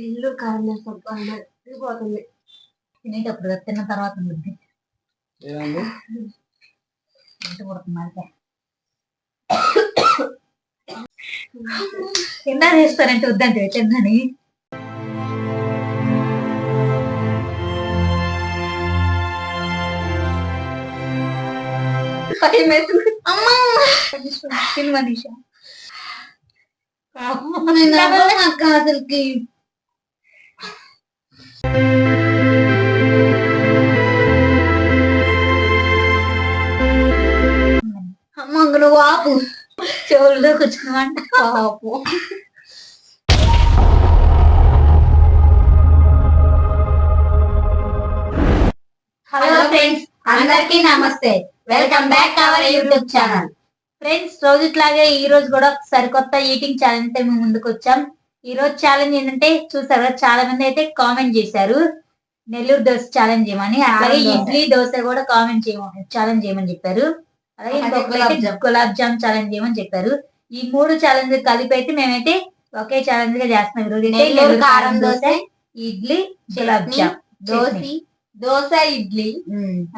నెల్లూరు కారం సబ్బా పోతుంది. తినేటప్పుడు తిన్న తర్వాత ఇంటి పుడుతుంది అయితే తిన్నా చేస్తానంటే వద్దంటే వేస్తుంది అమ్మా! తిను మనీష. నేను అవ్వను అక్క అసలుకి. కూర్చున్నామంట పాపం హలో ఫ్రెండ్స్ అందరికీ నమస్తే. Welcome back our YouTube channel friends రోజుట్లాగే ఈ రోజు కూడా సరికొత్త ఈటింగ్ ఛాలెంజ్తో మేము ముందుకు వచ్చాం. ఈ రోజు ఛాలెంజ్ ఏంటంటే చూసారా చాలా మంది అయితే కామెంట్ చేశారు. నెల్లూరు దోశ ఛాలెంజ్ చేయమని అలాగే. ఇడ్లీ దోశ కూడా కామెంట్ చేయమని ఛాలెంజ్ చేయమని చెప్పారు. అలాగే ఇంకొకరు అయితే. గులాబ్ జామ్. ఛాలెంజ్ చేయమని చెప్పారు. ఈ మూడు ఛాలెంజ్ కలిపి అయితే మేమైతే ఒకే ఛాలెంజ్గా చేస్తున్నాం. ఈ రోజు అయితే నెల్లూరు నెల్లూరు కారం దోశ ఇడ్లీ గులాబ్ జామ్. దోశ. దోశ ఇడ్లీ.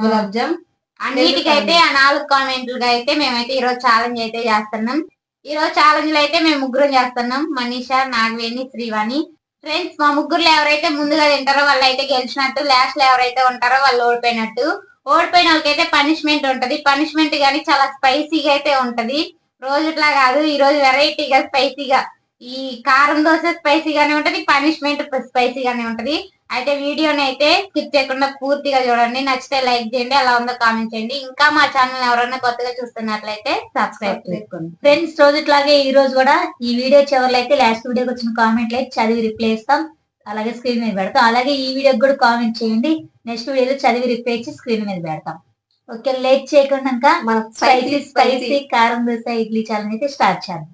గులాబ్ జామ్. అన్నిటికైతే ఆ నాలుగు కామెంట్లుగా అయితే మేమైతే ఈ రోజు ఛాలెంజ్ అయితే చేస్తున్నాం. ఈ రోజు ఛాలెంజ్లో అయితే మేము ముగ్గురం చేస్తున్నాం. మనీషా నాగవేణి శ్రీవాణి. ఫ్రెండ్స్ మా ముగ్గురులో ఎవరైతే ముందుగా తింటారో వాళ్ళు అయితే గెలిచినట్టు లాస్ట్లో ఎవరైతే ఉంటారో వాళ్ళు ఓడిపోయినట్టు. ఓడిపోయిన వాళ్ళకైతే పనిష్మెంట్ ఉంటది. పనిష్మెంట్ గానీ చాలా స్పైసీగా అయితే ఉంటది. రోజుట్లా కాదు ఈ రోజు వెరైటీగా స్పైసీగా. ఈ కారం దోశ స్పైసీగానే ఉంటది పనిష్మెంట్ స్పైసీగానే ఉంటది. అయితే వీడియోని అయితే స్కిప్ చేయకుండా పూర్తిగా చూడండి. నచ్చితే లైక్ చేయండి అలా ఉందో కామెంట్ చేయండి. ఇంకా మా ఛానల్ ఎవరైనా కొత్తగా చూస్తున్నట్లయితే సబ్స్క్రైబ్ చేసుకోండి ఫ్రెండ్స్ రోజుట్లాగే ఈ రోజు కూడా ఈ వీడియో చివరిలో అయితే లాస్ట్ వీడియోకి వచ్చిన కామెంట్లు అయితే చదివి రిప్లై ఇస్తాం. అలాగే స్క్రీన్ మీద పెడతాం. అలాగే ఈ వీడియోకి కూడా కామెంట్ చేయండి. నెక్స్ట్ వీడియోలో చదివి రిప్లై ఇచ్చి స్క్రీన్ మీద పెడతాం. ఓకే లేట్ చేయకుండా మన స్పైసీ స్పైసీ కారం దోశ ఇడ్లీ ఛాలెంజ్ అయితే స్టార్ట్ చేద్దాం.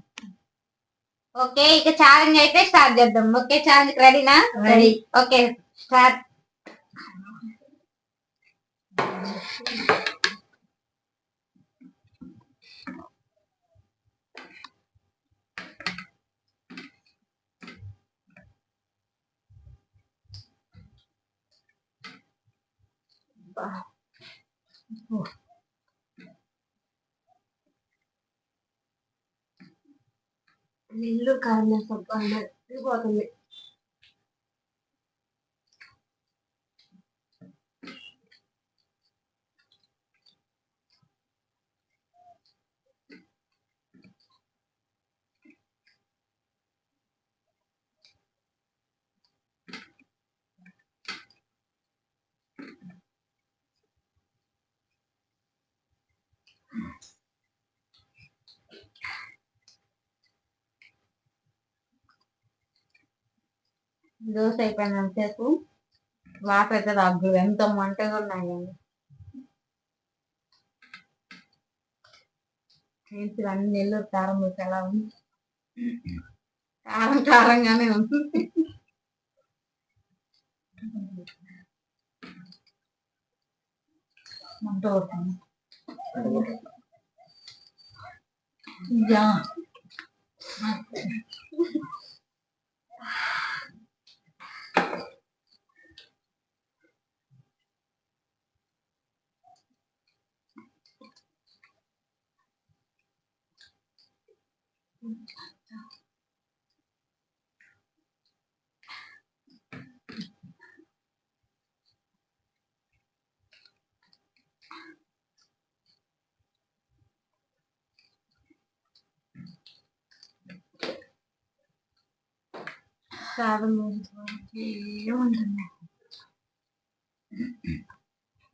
ఓకే ఇక ఛాలెంజ్ అయితే స్టార్ట్ చేద్దాం. ఓకే ఛాలెంజ్ రెడీనా? Ready. ఓకే స్టార్ట్ నెల్లూరు కారం సబ్బా పోతుంది దోశ అయిపోయినంతసేపు వాటర్ అయితే తగ్గదు ఎంత మంటగా ఉన్నాయండి ఏంటి అన్ని నెల్లూరు కారం దోశ ఎలా ఉంది? కారం కారంగానే ఉంది. మంట కొడుతుంది యా. కారం ఏముంటుంది?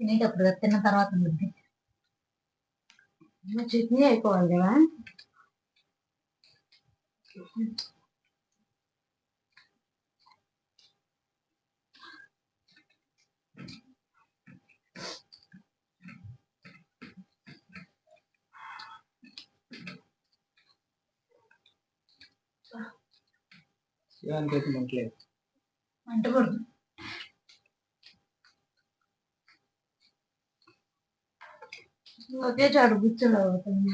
తినేటప్పుడు తిన్న తర్వాత ఉంటుంది చట్నీ అయిపోవాలి కదా? ఒకే చాడు గుచ్చలు అవుతుంది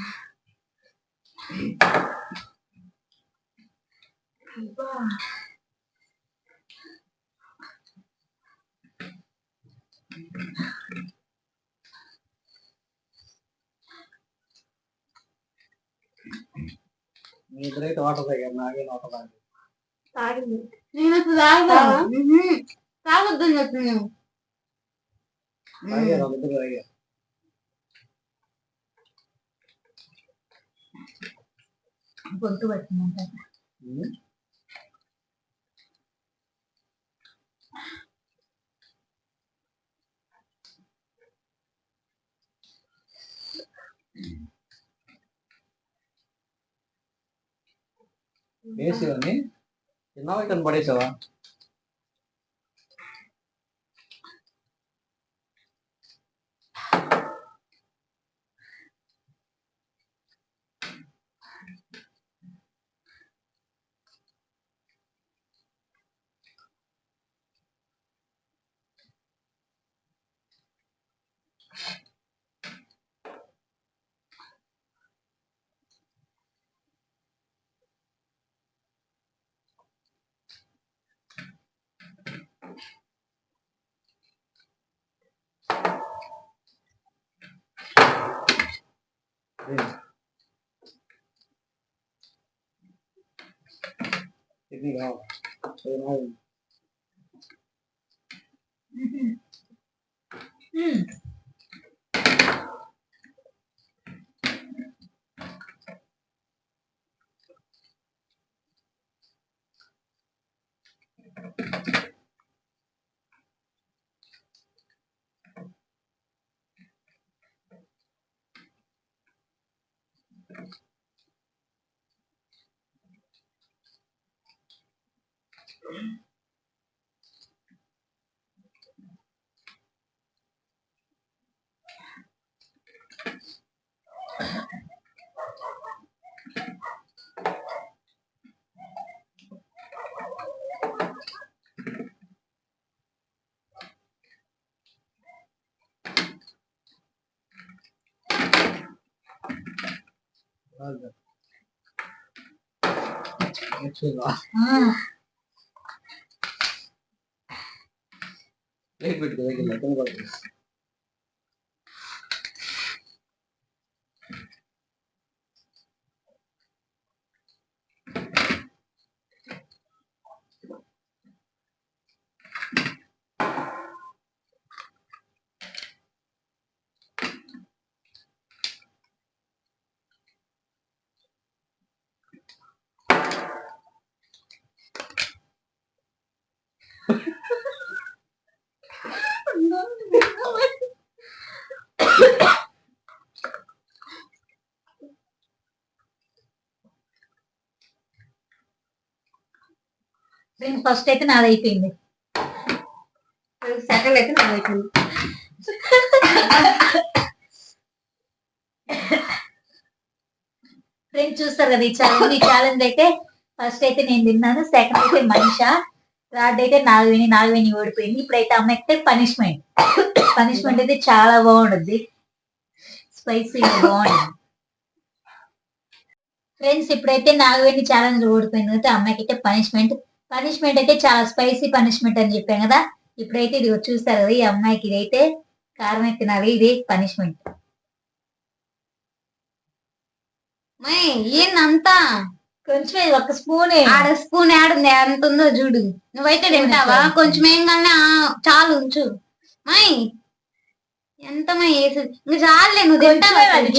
మీ ఇద్దరైతే ఓటదా నాకేం ఓటదా తాగింది. నేను అసలు తాగను. మ్హూ. తాగొద్దని చెప్పి నేను. గొంతు పట్టిందంట. వేసేవని என்ன கண்படை சவா ఇది కావాలి ఇది నాది. ఉమ్. కాదు. నెక్స్ట్ ఇదిగో. ఆ, ప్లేట్ పెట్టుకో దగ్గర కింద ఫ్రెండ్స్ ఫస్ట్ అయితే నాది అయిపోయింది సెకండ్ అయితే నాకు అయిపోయింది ఫ్రెండ్స్ చూస్తారు కదా ఈ ఛాలెంజ్ ఈ ఛాలెంజ్ అయితే ఫస్ట్ అయితే నేను తిన్నాను సెకండ్ అయితే మనిష. థర్డ్ అయితే నాగవేణి నాగవేణి ఓడిపోయింది. ఇప్పుడైతే అమ్మాయికి పనిష్మెంట్ పనిష్మెంట్ అయితే చాలా బాగుంటుంది స్పైసీ బాగుంటుంది ఫ్రెండ్స్ ఇప్పుడైతే నాగవేణి ఛాలెంజ్ ఓడిపోయింది. అయితే అమ్మాయికి అయితే పనిష్మెంట్ పనిష్మెంట్ అయితే చాలా స్పైసీ పనిష్మెంట్ అని చెప్పాను కదా. ఇప్పుడైతే ఇది చూస్తారు కదా ఈ అమ్మాయికి ఇదైతే కారం తినాలి ఇది పనిష్మెంట్ మై ఏందంతా కొంచెం ఒక స్పూన్ ఆడ స్పూన్ ఆడుంది ఎంత ఉందో చూడు. నువ్వైతే తింటావా? కొంచెం ఏం కానీ చాలు ఉంచు. మై ఎంత మై వేసి ఇంక చాలులే నువ్వు తింటావా అది.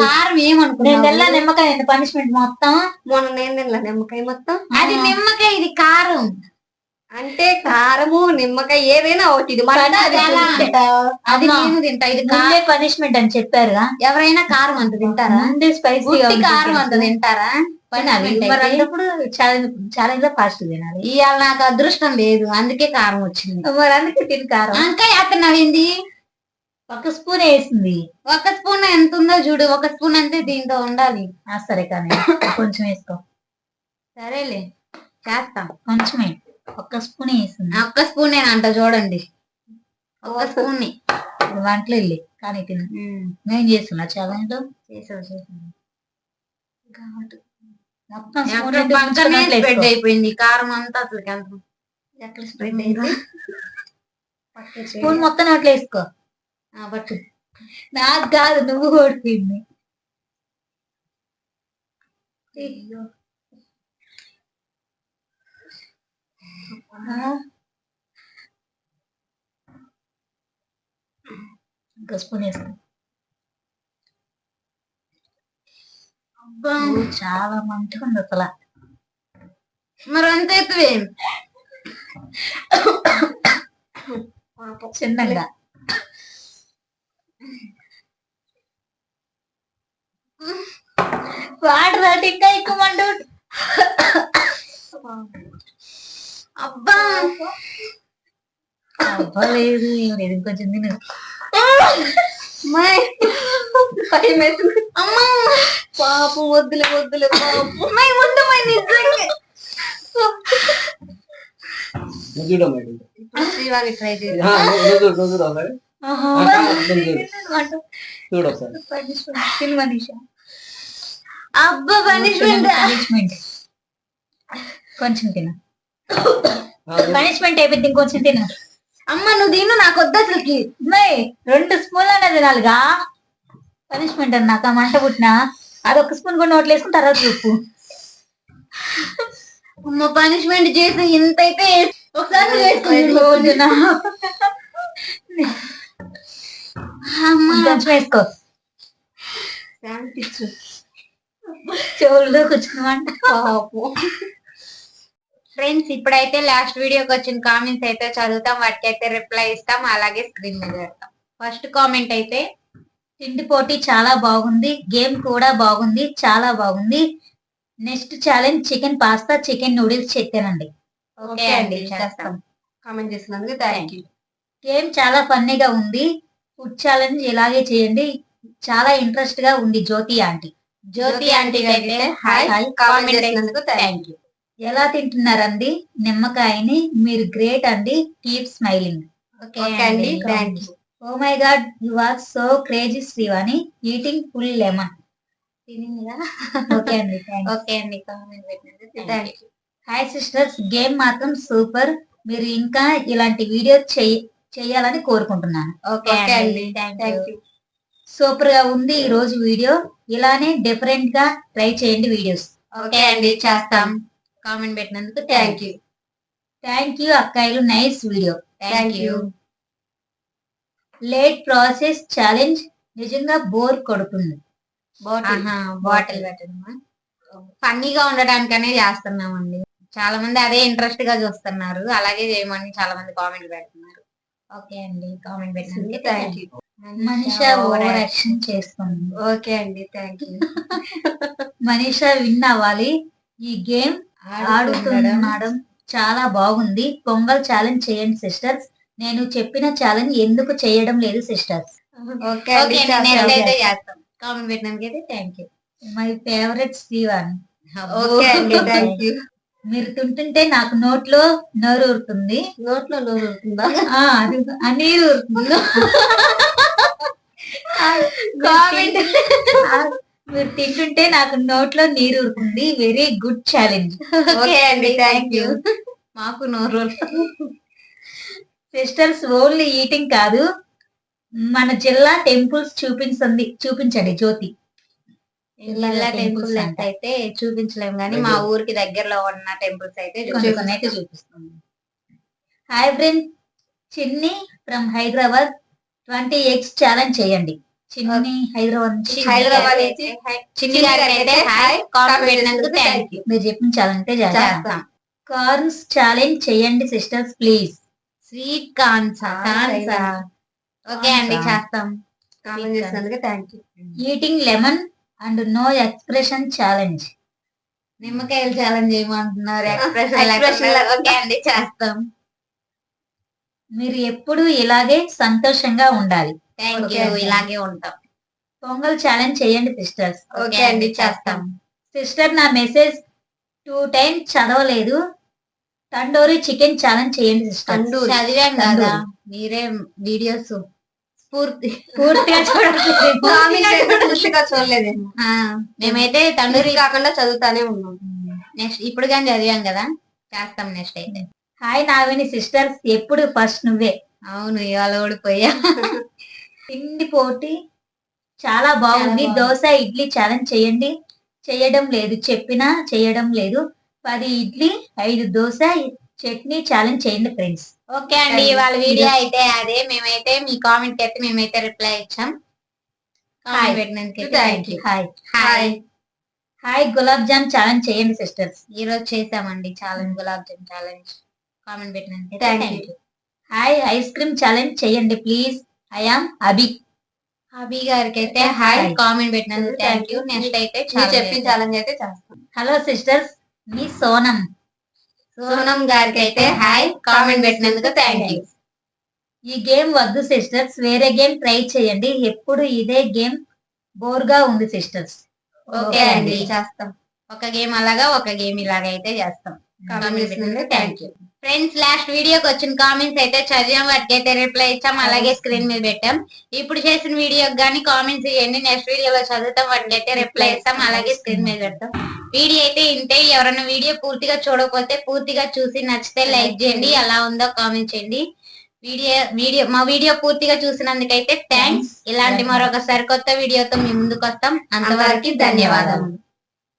కారం నేను తెల్ల ఏమనుకున్నావు నిమ్మకాయ పనిష్మెంట్ మొత్తం. మొన్న నేను తినలా నిమ్మకాయ మొత్తం. అది నిమ్మకాయ ఇది కారం. అంటే కారము నిమ్మకాయ ఏదైనా ఒకటి. ఇది మన అది. నేను తింటా. ఇది ముందే పనిష్మెంట్ అని చెప్పారుగా ఎవరైనా కారం అంత తింటారా? ముందే స్పైసీ కారం అంత తింటారా. అన్నప్పుడు ఛాలెంజ్ ఛాలెంజ్లో ఫాస్ట్ తినాలి. ఇవాళ నాకు అదృష్టం లేదు. అందుకే కారం వచ్చింది. మరి అందుకే తిని కారం. వంకాయ అత్తనవింది ఒక స్పూన్ వేసింది. ఒక స్పూన్ ఎంత ఉందో చూడు. ఒక స్పూన్ అంతే దీంతో ఉండాలి. ఆ, సరే కానీ కొంచెం వేసుకో. సరేలే చేస్తా. కొంచెమే. ఒక్క స్పూన్ వేసింది. ఆ ఒక్క స్పూన్ నేను అంట చూడండి. ఒక స్పూన్. ఇప్పుడు వంటలు వెళ్ళి. కానీ తిను. నేను చేస్తున్నా లో చేసావు చేసావు? మొత్తం స్పూన్ పక్కనే స్ప్రెడ్ వేసుకో. అయిపోయింది కారం అంతా అసలు ఎంత? ఎక్కడ స్ప్రెడ్ అయింది. స్పూన్ మొత్తం నోట్లో వేసుకో. పట్టు. నాకు కాదు నువ్వు కొడిపింది ఇంకా చాలా మంచిగా ఉంది అసలు. మరి అంతే చిన్నగా. వాటర్ అంటే ఇంకా ఎక్కువ మండు అబ్బా. అవ్వలేదు లేదు వేసింది. అమ్మా. పాపం వద్దులే వద్దులే పాపం. ముందు అమ్మాయి నిజంగా. నువ్వు చూడమ్మా ట్రై చేయాలి నువ్వు నువ్వు చూడు నువ్వు చూడు ఒకసారి ఆ, నువ్వు చూడు చూడు ఒకసారి తిను మనీషా అబ్బా పనిష్మెంట్? కొంచెం తిను. ఆ, పనిష్మెంట్ అయిపోయింది ఇంకొంచెం తిను. అమ్మ నువ్వు తిను నాకు వద్దు అసలుకి. రెండు స్పూన్లు అనేది తినాలిగా? పనిష్మెంట్ అన్నాక మంట పుట్టినా? అదొక స్పూన్ కూడా నోట్లు వేసుకుని తర్వాత ఉప్పు అమ్మ పనిష్మెంట్ చేసి ఇంత అయితే ఒకసారి వేసుకో. చెవుల్లో కూర్చోమంట పాపం. ఫ్రెండ్స్ ఇప్పుడైతే లాస్ట్ వీడియోకి వచ్చిన కామెంట్స్ అయితే చదువుతాం వాటికి అయితే రిప్లై ఇస్తాం అలాగే స్క్రీన్ మీద పెడతాం. ఫస్ట్ కామెంట్ అయితే తిండి పోటీ చాలా బాగుంది గేమ్ కూడా బాగుంది చాలా బాగుంది. Next challenge chicken pasta chicken noodles చెప్పానండి. ఓకే అండి చేస్తాం. కామెంట్ చేసినందుకు థ్యాంక్ యూ గేమ్ చాలా ఫన్నీగా ఉంది ఫుడ్ ఛాలెంజ్ ఇలాగే చేయండి చాలా ఇంట్రెస్ట్గా ఉంది జ్యోతి ఆంటీ జ్యోతి ఆంటీ అయితే హాయ్ హాయ్ కామెంట్ చేసినందుకు థ్యాంక్ యూ ఎలా తింటున్నారండి? నిమ్మకాయని మీరు గ్రేట్ అండి. కీప్ స్మైలింగ్ ఓకే అండి. Thank you oh my God you are so crazy Srivani eating full lemon okay అండి. ఓకే అండి. కామెంట్ పెట్టినందుకు thank you hi sisters game మాత్రం సూపర్ మీరు ఇంకా ఇలాంటి వీడియో చేయాలని కోరుకుంటున్నాను. ఓకే అండి. థ్యాంక్ యూ సూపర్గా ఉంది ఈ రోజు వీడియో ఇలానే డిఫరెంట్గా ట్రై చేయండి వీడియోస్ ఓకే అండి చేస్తాం. కామెంట్ పెట్టినందుకు thank you thank you అక్కాయిలు. Nice video thank you late process challenge నిజంగా బోర్ కొడుతుంది. బాటిల్ బాటిల్ పెట్టడమా? ఫన్నీగా ఉండడానికనే చేస్తున్నామండి. చాలా మంది అదే ఇంట్రెస్ట్గా చూస్తున్నారు. అలాగే చేయమని చాలా మంది కామెంట్ పెడుతున్నారు. ఓకే అండి కామెంట్ పెట్టినందుకు thank you Manisha over action చేస్తుంది. ఓకే అండి థ్యాంక్ యూ మనీషా విన్ అవ్వాలి. ఈ గేమ్ ఆడుతుండడం చాలా బాగుంది. పొంగల్ ఛాలెంజ్ చేయండి సిస్టర్స్. నేను చెప్పిన ఛాలెంజ్ ఎందుకు చేయడం లేదు సిస్టర్స్? ఓకే కామెంట్ పెట్టినందుకు అయితే thank you my favourite Srivani. Okay అండి థ్యాంక్ యూ మీరు తింటుంటే నాకు నోట్లో నోరు ఊరుతుంది. నోట్లో నోరు ఆ, అది నీరు ఊరుతుంది? కామెంట్. మీరు తింటుంటే నాకు నోట్లో నీరు ఊరుతుంది వెరీ గుడ్ ఛాలెంజ్ ఓకే అండి థ్యాంక్ యూ మాకు నోరు సిస్టర్స్ ఓన్లీ ఈటింగ్ కాదు. మన జిల్లా టెంపుల్స్ చూపించండి చూపించండి జ్యోతి. జిల్లా టెంపుల్స్ అంట. అయితే చూపించలేము కానీ మా ఊరికి దగ్గరలో ఉన్న టెంపుల్స్. అయితే చూపిస్తుంది hi friend Chinni from Hyderabad twenty X challenge చేయండి. చిన్ని హైదరాబాద్ నుంచి చిన్ని అయితే హాయ్ కామెంట్ పెట్టినందుకు థ్యాంక్ యూ మీరు చెప్పిన ఛాలెంజ్ అయితే చేస్తాం చేస్తాం. కార్న్స్ ఛాలెంజ్ చేయండి సిస్టర్స్ ప్లీజ్. స్వీట్ కాన్సా. ఓకే అండి. చేస్తాం. కామెంట్ చేసినందుకు thank you eating lemon and no expression challenge. నిమ్మకాయలు ఛాలెంజ్ చేయమంటున్నారు. ఎక్స్ప్రెషన్. ఓకే అండి చేస్తాం. మీరు ఎప్పుడు ఇలాగే సంతోషంగా ఉండాలి. Thank you. ఇలాగే ఉంటాం. పొంగల్ ఛాలెంజ్ చేయండి సిస్టర్స్ ఓకే అండి. చేస్తాం. సిస్టర్ నా మెసేజ్ టూ టైమ్స్ చదవలేదు. తండూరి చికెన్ ఛాలెంజ్ చేయండి సిస్టర్. చదివాం కదా. మీరే వీడియోస్ పూర్తిగా చూడలేదేమో. ఆ, మేమైతే తండూరి తండ్రి కాకుండా చదువుతానే ఉన్నాం. నెక్స్ట్ ఇప్పుడు కానీ చదివాం కదా. చేస్తాం నెక్స్ట్ అయితే. హాయ్ నావిని సిస్టర్స్ ఎప్పుడు ఫస్ట్ నువ్వే? అవును ఇవాళ ఓడిపోయా తిండి పోటీ చాలా బాగుంది. దోశ ఇడ్లీ ఛాలెంజ్ చేయండి. చేయడం లేదు చెప్పినా చేయడం లేదు. పది ఇడ్లీ ఐదు దోశ చట్నీ ఛాలెంజ్ చేయండి ఫ్రెండ్స్ ఓకే అండి వాళ్ళ వీడియో అయితే అదే. మేమైతే మీ కామెంట్ అయితే మేమైతే రిప్లై ఇచ్చాం. పెట్టినందుకు Thank you. Hi hi hi gulab jam challenge చేయండి సిస్టర్స్ ఈ రోజు చేసామండి challenge gulab jam challenge comment పెట్టినందుకు thank. You hi ice cream challenge చేయండి please I am Abhi. Abhi గారికి అయితే హాయ్. కామెంట్ పెట్టినందుకు థ్యాంక్ యూ నెక్స్ట్ అయితే చెప్పిన. ఛాలెంజ్ అయితే చేస్తాం. హలో సిస్టర్స్ మీ సోనం సోనం గారికి అయితే హాయ్ కామెంట్ పెట్టినందుకు థ్యాంక్ యూ ఈ గేమ్ వద్దు సిస్టర్స్ వేరే గేమ్ ట్రై చేయండి. ఎప్పుడు ఇదే గేమ్ బోర్గా ఉంది సిస్టర్స్ ఓకే అండి చేస్తాం. ఒక గేమ్ అలాగా ఒక గేమ్ ఇలాగా అయితే చేస్తాం. Comment thank you friends last వీడియోకి వచ్చిన కామెంట్స్ అయితే చదివాం వాటికి అయితే రిప్లై ఇచ్చాం అలాగే స్క్రీన్ మీద పెట్టాం. ఇప్పుడు చేసిన వీడియోకి కానీ కామెంట్స్ చేయండి నెక్స్ట్ వీడియోలో చదువుతాం వాటికి అయితే రిప్లై ఇస్తాం అలాగే స్క్రీన్ మీద పెడతాం. వీడియో అయితే ఇంటే ఎవరైనా వీడియో పూర్తిగా చూడకపోతే పూర్తిగా చూసి నచ్చితే లైక్ చేయండి. ఎలా ఉందో కామెంట్ చేయండి. వీడియో వీడియో మా వీడియో పూర్తిగా చూసినందుకైతే థ్యాంక్స్ ఇలాంటి మరొక సరికొత్త వీడియోతో మీ ముందుకు వస్తాం అంతవరకు ధన్యవాదాలు